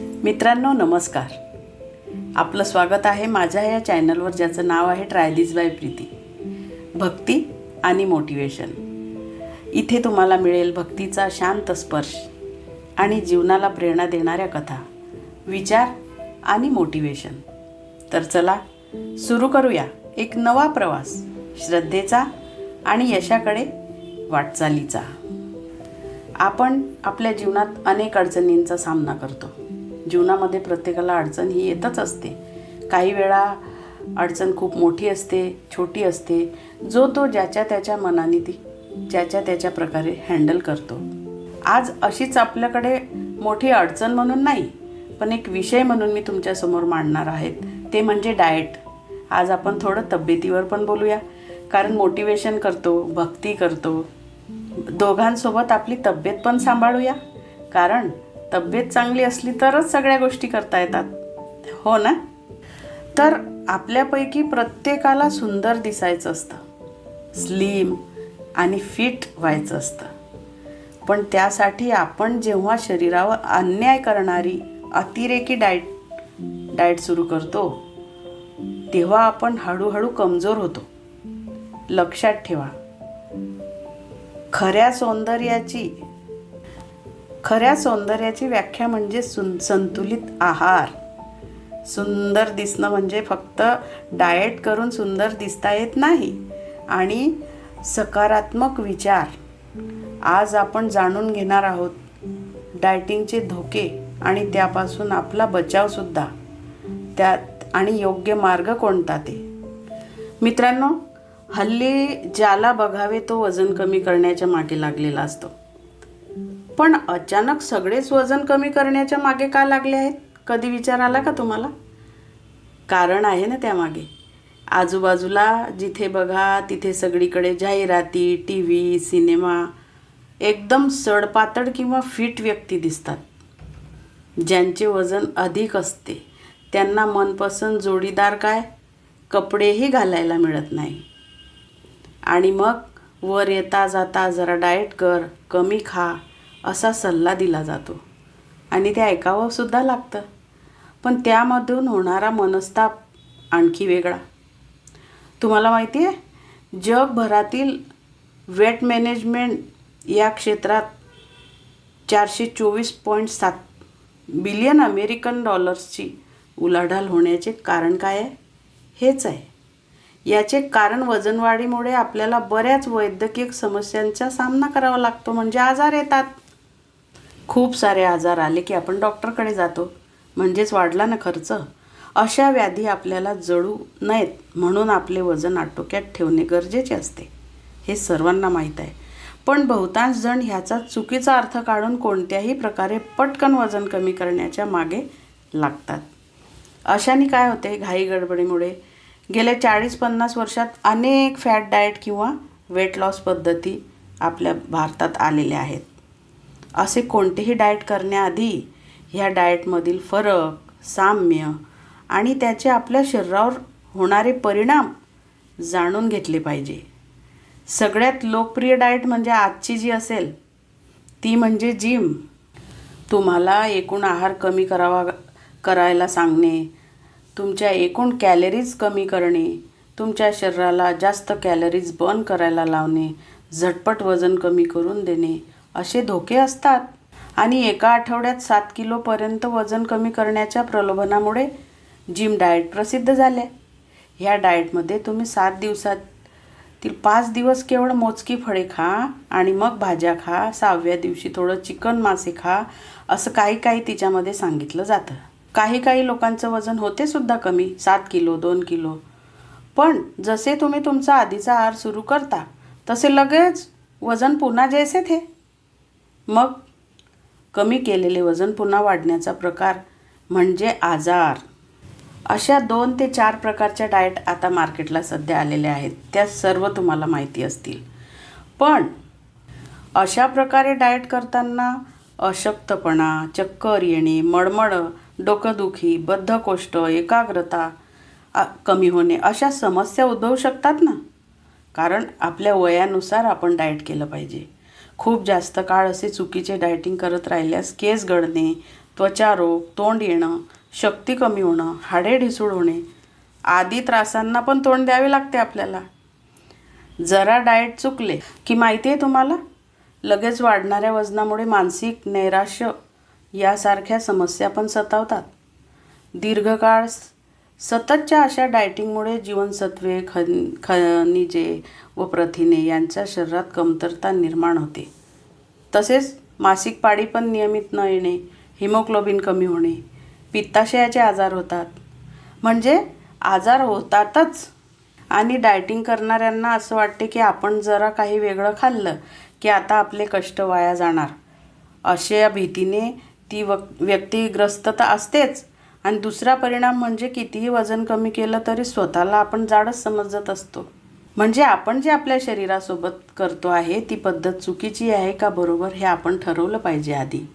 मित्रांनो नमस्कार. आपलं स्वागत आहे माझ्या या चॅनलवर ज्याचं नाव आहे ट्रायलीज बाय प्रीती भक्ती आणि मोटिवेशन इथे तुम्हाला मिळेल भक्तीचा शांत स्पर्श आणि जीवनाला प्रेरणा देणाऱ्या कथा विचार आणि मोटिवेशन तर चला सुरू करूया एक नवा प्रवास श्रद्धेचा आणि यशाकडे वाटचालीचा. आपण आपल्या जीवनात अनेक अडचणींचा सामना करतो. जीवनामध्ये प्रत्येकाला अडचण ही येतच असते. काही वेळा अडचण खूप मोठी असते छोटी असते. जो तो ज्याच्या त्याच्या मनाने ती ज्याच्या त्याच्या प्रकारे हँडल करतो. आज अशीच आपल्याकडे मोठी अडचण म्हणून नाही पण एक विषय म्हणून मी तुमच्यासमोर मांडणार आहेत. ते म्हणजे डाएट आज आपण थोडं तब्येतीवर पण बोलूया. कारण मोटिवेशन करतो भक्ती करतो. दोघांसोबत आपली तब्येत पण सांभाळूया. कारण तब्येत चांगली असली तरच सगळ्या गोष्टी करता येतात. हो ना? तर आपल्यापैकी प्रत्येकाला सुंदर दिसायचं असतं. स्लिम आणि फिट व्हायचं असतं. पण त्यासाठी आपण जेव्हा शरीरावर अन्याय करणारी अतिरेकी डाएट डाएट सुरू करतो तेव्हा आपण हळूहळू कमजोर होतो. लक्षात ठेवा. खऱ्या सौंदर्याची खऱ्या सौंदर्याची व्याख्या म्हणजे सुन संतुलित आहार. सुंदर दिसणं म्हणजे फक्त डाएट करून सुंदर दिसता येत नाही आणि सकारात्मक विचार. आज आपण जाणून घेणार आहोत डायटिंगचे धोके आणि त्यापासून आपला बचावसुद्धा त्यात आणि योग्य मार्ग कोणता ते? मित्रांनो हल्ली ज्याला बघावे तो वजन कमी करण्याच्या मागे लागलेला असतो. पण अचानक सगळेच वजन कमी करण्याच्या मागे का लागले आहेत? कधी विचार आला का तुम्हाला? कारण आहे ना त्यामागे. आजूबाजूला जिथे बघा तिथे सगळीकडे जाहिराती टी व्ही सिनेमा एकदम सडपातळ किंवा फिट व्यक्ती दिसतात. ज्यांचे वजन अधिक असते. त्यांना मनपसंत जोडीदार काय? कपडेही घालायला मिळत नाही. आणि मग वर येता जाता जरा डाएट कर कमी खा असा सल्ला दिला जातो. आणि ते ऐकावंसुद्धा लागतं. पण त्यामधून होणारा मनस्ताप आणखी वेगळा. तुम्हाला माहिती आहे? जगभरातील वेट मॅनेजमेंट या क्षेत्रात चारशे चोवीस पॉईंट सात बिलियन अमेरिकन डॉलर्सची उलाढाल होण्याचे कारण काय आहे? हेच आहे. याचे कारण वजनवाढीमुळे आपल्याला बऱ्याच वैद्यकीय समस्यांचा सामना करावा लागतो. म्हणजे आजार येतात. खूप सारे आजार आले की आपण डॉक्टरकडे जातो. म्हणजेच वाढला ना खर्च? अशा व्याधी आपल्याला जळू नयेत म्हणून आपले वजन आटोक्यात ठेवणे गरजेचे असते. हे सर्वांना माहीत आहे. पण बहुतांश जण ह्याचा चुकीचा अर्थ काढून कोणत्याही प्रकारे पटकन वजन कमी करण्याच्या मागे लागतात. अशाने काय होते? घाई गडबडीमुळे. गेल्या चाळीस पन्नास वर्षात अनेक फॅट डाएट किंवा वेट लॉस पद्धती आपल्या भारतात आलेल्या आहेत. असे कोणतेही डाएट करण्याआधी ह्या डाएटमधील फरक साम्य आणि त्याचे आपल्या शरीरावर होणारे परिणाम जाणून घेतले पाहिजे. सगळ्यात लोकप्रिय डाएट म्हणजे आजची जी असेल ती म्हणजे जिम तुम्हाला एकूण आहार कमी करावा करायला सांगणे तुमच्या एकूण कॅलरीज कमी करणे तुमच्या शरीराला जास्त कॅलरीज बर्न करायला लावणे झटपट वजन कमी करून देणे असे धोके असतात. आणि एका आठवड्यात सात किलोपर्यंत वजन कमी करण्याच्या प्रलोभनामुळे जिम डाएट प्रसिद्ध झाले. ह्या डाएटमध्ये तुम्ही सात दिवसातील पाच दिवस केवळ मोजकी फळे खा आणि मग भाज्या खा सहाव्या दिवशी थोडं चिकन मासे खा असं काही काही तिच्यामध्ये सांगितलं जातं. काही काही लोकांचं वजन होते सुद्धा कमी सात किलो दोन किलो. पण जसे तुम्ही तुमचा आधीचा आहार सुरू करता तसे लगेच वजन पुन्हा जैसे थे. मग कमी केलेले वजन पुन्हा वाढण्याचा प्रकार म्हणजे आजार. अशा दोन ते चार प्रकारच्या डाएट आता मार्केटला सध्या आलेल्या आहेत. त्या सर्व तुम्हाला माहिती असतील. पण अशा प्रकारे डाएट करताना अशक्तपणा चक्कर येणे मळमळ डोकंदुखी बद्धकोष्ठ एकाग्रता कमी होणे अशा समस्या उद्भवू शकतात ना? कारण आपल्या वयानुसार आपण डाएट केलं पाहिजे. खूप जास्त काळ असे चुकीचे डायटिंग करत राहिल्यास केस गळणे त्वचा रोग तोंड येणं शक्ती कमी होणं हाडे ढिसूळ होणे आदी त्रासांना पण तोंड द्यावे लागते आपल्याला. जरा डाएट चुकले की माहिती आहे तुम्हाला? लगेच वाढणाऱ्या वजनामुळे मानसिक नैराश्य यासारख्या समस्या पण सतावतात. दीर्घकाळ सततच्या अशा डायटिंगमुळे जीवनसत्वे खन खनिजे व प्रथिने यांच्या शरीरात कमतरता निर्माण होते. तसेच मासिक पाळी पण नियमित न येणे हिमोग्लोबिन कमी होणे पित्ताशयाचे आजार होतात. म्हणजे आजार होतातच. आणि डायटिंग करणाऱ्यांना असं वाटते की आपण जरा काही वेगळं खाल्लं की आता आपले कष्ट वाया जाणार. अशा भीतीने ती वक व्यक्तिग्रस्तता असतेच. आणि दुसरा परिणाम म्हणजे कितीही वजन कमी केलं तरी स्वतःला आपण जाडच समजत असतो. म्हणजे आपण जे आपल्या शरीरासोबत करतो आहे ती पद्धत चुकीची आहे का बरोबर हे आपण ठरवलं पाहिजे आधी.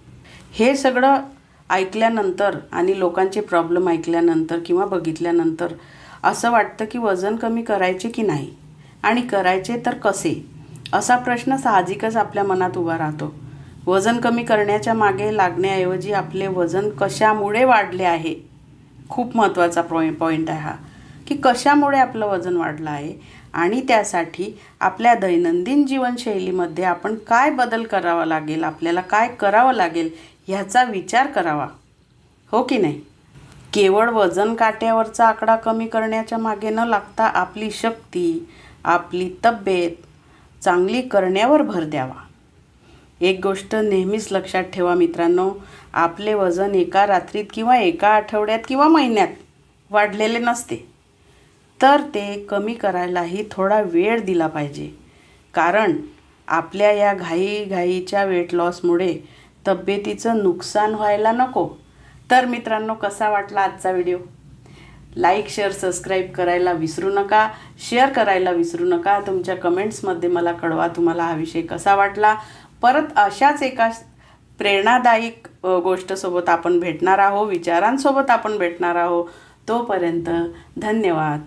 हे सगळं ऐकल्यानंतर आणि लोकांचे प्रॉब्लेम ऐकल्यानंतर किंवा बघितल्यानंतर असं वाटतं की वजन कमी करायचे की नाही? आणि करायचे तर कसे? असा प्रश्न साहजिकच आपल्या मनात उभा राहतो. वजन कमी करण्याच्या मागे लागण्याऐवजी आपले वजन कशामुळे वाढले आहे? खूप महत्त्वाचा पॉइ पॉईंट आहे हा. की कशामुळे आपलं वजन वाढलं आहे? आणि त्यासाठी आपल्या दैनंदिन जीवनशैलीमध्ये आपण काय बदल करावा लागेल? आपल्याला काय करावं लागेल? ह्याचा विचार करावा. हो की नाही? केवळ वजन काट्यावरचा आकडा कमी करण्याच्या मागे न लागता आपली शक्ती आपली तब्येत चांगली करण्यावर भर द्यावा. एक गोष्ट नेहमीच लक्षात ठेवा मित्रांनो आपले वजन एका रात्रीत किंवा एका आठवड्यात किंवा महिन्यात वाढलेले नसते. तर ते कमी करायलाही थोडा वेळ दिला पाहिजे. कारण आपल्या या घाईघाईच्या वेट लॉसमुळे तब्येतीचं नुकसान व्हायला नको. तर मित्रांनो कसा वाटला आजचा व्हिडिओ लाईक शेअर सबस्क्राईब करायला विसरू नका. शेअर करायला विसरू नका. तुमच्या कमेंट्समध्ये मला कळवा तुम्हाला हा विषय कसा वाटला. परत अशाच एका प्रेरणादायक गोष्टसोबत आपण भेटणार आहोत विचारांसोबत आपण भेटणार आहोत. तोपर्यंत धन्यवाद.